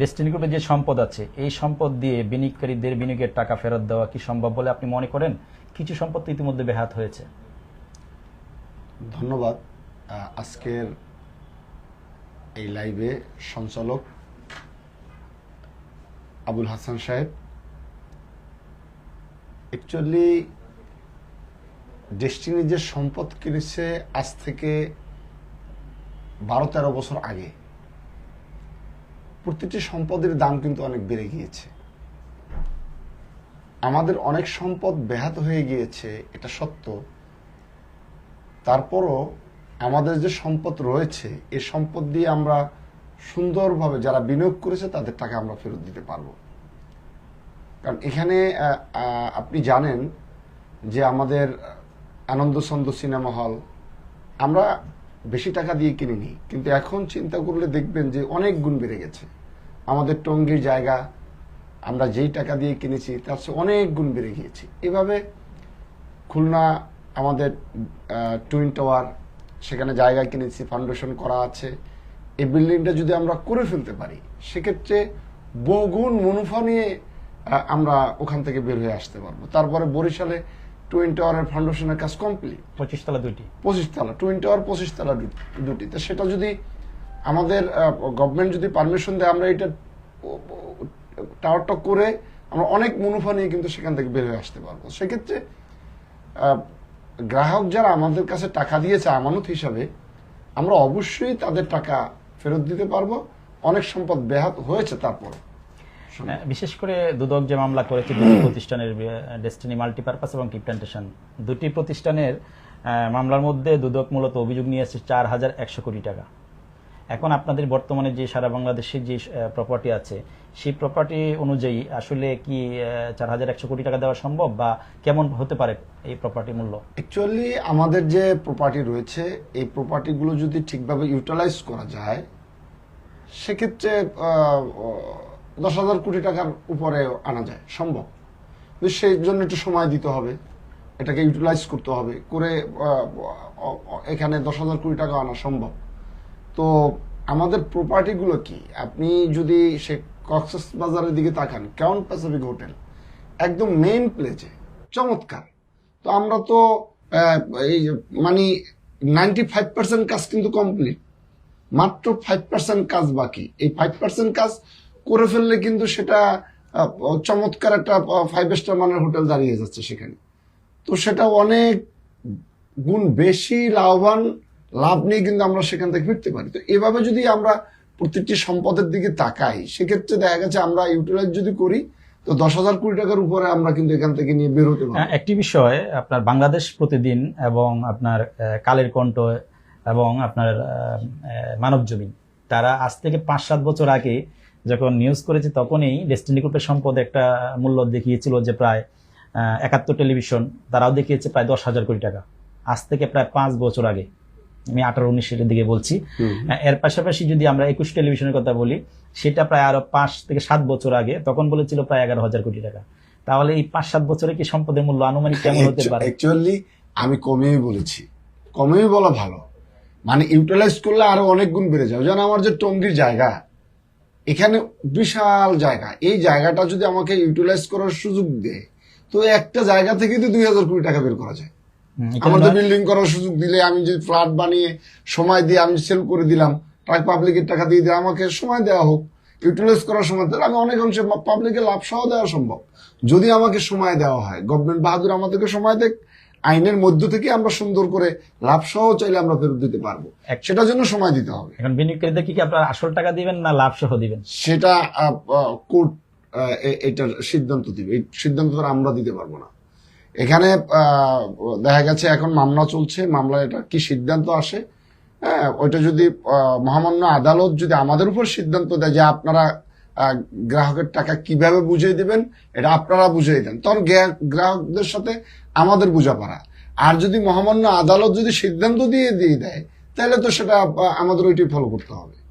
Destiny গ্রুপে যে সম্পদ আছে, এই সম্পদ দিয়ে বিনিয়োগকারীদের বিনিয়োগের টাকা ফেরত দেওয়া কি সম্ভব বলে আপনি মনে করেন? কিছু সম্পদ ইতিমধ্যে ব্যাহাত হয়েছে। ধন্যবাদ। আজকের এই লাইভে সঞ্চালক আবুল হাসান সাহেব। অ্যাকচুয়ালি ডেস্টিনি যে সম্পদ কিনেছে, আজ থেকে বারো তেরো বছর আগে। প্রতিটি সম্পদের দাম কিন্তু অনেক বেড়ে গিয়েছে। আমাদের অনেক সম্পদ ব্যাহত হয়ে গিয়েছে, এটা সত্য। তারপরও আমাদের যে সম্পদ রয়েছে, এ সম্পদ দিয়ে আমরা সুন্দরভাবে যারা বিনিয়োগ করেছে, তাদের টাকা আমরা ফেরত দিতে পারব। কারণ এখানে আপনি জানেন যে আমাদের আনন্দ ছন্দ সিনেমা হল, আমরা বেশি টাকা দিয়ে কিনিনি। কিন্তু এখন চিন্তা করলে দেখবেন যে অনেক গুণ বেড়ে গেছে। আমাদের টঙ্গির জায়গা, আমরা যেই টাকা দিয়ে কিনেছি, তার চেয়ে অনেক গুণ বেড়ে গিয়েছি। এভাবে খুলনা, আমাদের টুইন টাওয়ার, সেখানে জায়গা কিনেছি, ফাউন্ডেশন করা আছে। এই বিল্ডিংটা যদি আমরা করে ফেলতে পারি, সেক্ষেত্রে বহুগুণ মুনাফা নিয়ে আমরা ওখান থেকে বের হয়ে আসতে পারব। তারপরে বরিশালে টুইন টাওয়ারের ফাউন্ডেশনের কাজ কমপ্লিট পঁচিশ তলা দুইটি। পঁচিশ তলা টুইন টাওয়ার পঁচিশ তলা দুটি তো সেটা যদি আমাদের গভর্নমেন্ট যদি পারমিশন দেয় আমরা এটা টাওয়ারটা করে আমরা অনেক মুনাফা নিয়ে কিন্তু সেখান থেকে বের হয়ে আসতে পারব। সেক্ষেত্রে গ্রাহক যারা আমাদের কাছে টাকা দিয়েছে আমানত হিসাবে আমরা অবশ্যই তাদের টাকা ফেরত দিতে পারব। অনেক সম্পদ ব্যাহত হয়েছে তারপর বিশেষ করে দুদক যে মামলা করেছে দুটি প্রতিষ্ঠানের ডেস্টিনি মাল্টিপারপাস এবং টি প্ল্যান্টেশন দুটি প্রতিষ্ঠানের মামলার মধ্যে দুদক মূলত অভিযোগ নিয়ে এসেছে চার হাজার একশো কোটি টাকা। এখন আপনাদের বর্তমানে যে সারা বাংলাদেশের যে প্রপার্টি আছে সেই প্রপার্টি অনুযায়ী আসলে কি চার হাজার একশো কোটি টাকা দেওয়া সম্ভব বা কেমন হতে পারে এই প্রপার্টি মূল্য? অ্যাকচুয়ালি আমাদের যে প্রপার্টি রয়েছে এই প্রপার্টিগুলো যদি ঠিকভাবে ইউটিলাইজ করা যায় সেক্ষেত্রে দশ হাজার কোটি টাকার উপরে আনা যায়, সম্ভব। কিন্তু সেই জন্য একটু সময় দিতে হবে, এটাকে ইউটিলাইজ করতে হবে, করে এখানে দশ হাজার কোটি টাকা আনা সম্ভব। তো আমাদের প্রপার্টিগুলো কি? আপনি যদি সে কক্সেস বাজারের দিকে তাকান কাউন্ট প্যাসিফিক হোটেল একদম মেইন প্লেসে চমৎকার। তো আমরা তো এই মানে নাইনটি ফাইভ পার্সেন্ট কাজ কিন্তু কমপ্লিট মাত্র ফাইভ পার্সেন্ট কাজ বাকি। এই ফাইভ পার্সেন্ট কাজ করে ফেললে কিন্তু সেটা চমৎকার একটা ফাইভ স্টার মানের হোটেল দাঁড়িয়ে যাচ্ছে সেখানে। তো সেটা অনেক গুণ বেশি লাভবান লাভ নিয়ে কিন্তু আমরা সেখান থেকে ফিরতে পারি। তো এভাবে যদি আমরা প্রত্যেকটি সম্পদের দিকে তাকাই সেক্ষেত্রে দেখা গেছে আমরা ইউটিলাইজ যদি করি তো দশ হাজার কোটি টাকার উপরে আমরা কিন্তু এখান থেকে নিয়ে বের হতে হ্যাঁ, একটি বিষয় আপনার বাংলাদেশ প্রতিদিন এবং আপনার কালের কণ্ঠ এবং আপনার মানব জমিন তারা আজ থেকে পাঁচ সাত বছর আগে যখন নিউজ করেছে তখনই ডেস্টিনি গ্রুপের সম্পদ একটা মূল্য দেখিয়েছিল যে প্রায় একাত্তর টেলিভিশন তারাও দেখিয়েছে প্রায় দশ হাজার কোটি টাকা। আজ থেকে প্রায় পাঁচ বছর আগে আমি আঠারো উনিশের দিকে বলছি। এর পাশাপাশি যদি আমরা একুশ টেলিভিশনের কথা বলি সেটা প্রায় আরও পাঁচ থেকে সাত বছর আগে তখন বলেছিল প্রায় এগারো হাজার কোটি টাকা। তাহলে এই পাঁচ সাত বছরে কি সম্পদের মূল্য আনুমানিক কেমন হতে পারে? অ্যাকচুয়ালি আমি কমেই বলেছি। কমেই বলা ভালো। মানে ইউটিলাইজ করলে আরও অনেক গুণ বেড়ে যাবে। যেন আমার যে টঙ্গির জায়গা এখানে বিশাল জায়গা। এই জায়গাটা যদি আমাকে ইউটিলাইজ করার সুযোগ দেয় তো একটা জায়গা থেকে তো দুই হাজার কোটি টাকা বের করা যায়। এটা আমাদের বিল্ডিং করার সুযোগ দিলে আমি যদি ফ্ল্যাট বানিয়ে সময় দিয়ে আমি সেল করে দিলাম পাবলিকের টাকা দিয়ে দিয়ে আমাকে সময় দেওয়া হোক ইউটিলাইজ করার সময় আমি অনেক অংশে পাবলিকে লাভ সহ দেওয়া সম্ভব। যদি আমাকে সময় দেওয়া হয় গভর্নমেন্ট বাহাদুর আমাদেরকে সময় দেখ আইনের মধ্য থেকে আমরা সুন্দর করে লাভ সহ চাইলে আমরা ফেরত দিতে পারব। সেটার জন্য সময় দিতে হবে। এখন বিনিয়োগকারীদের কি কি আপনার আসল টাকা দিবেন না লাভ সহ দিবেন? সেটা কোর্ট এটার সিদ্ধান্ত দিবে। এই সিদ্ধান্ত আমরা দিতে পারব না। এখানে দেখা গেছে এখন মামলা চলছে। মামলা এটা কি সিদ্ধান্ত আসে? হ্যাঁ ওইটা যদি মহামান্য আদালত যদি আমাদের উপর সিদ্ধান্ত দেয় যে আপনারা গ্রাহকের টাকা কীভাবে বুঝিয়ে দিবেন, এটা আপনারা বুঝিয়ে দেন। তখন গ্রাহকদের সাথে আমাদের বোঝাপড়া। আর যদি মহামান্য আদালত যদি সিদ্ধান্ত দিয়ে দিয়ে দেয়, তাহলে তো সেটা আমাদের ওইটি ফলো করতে হবে।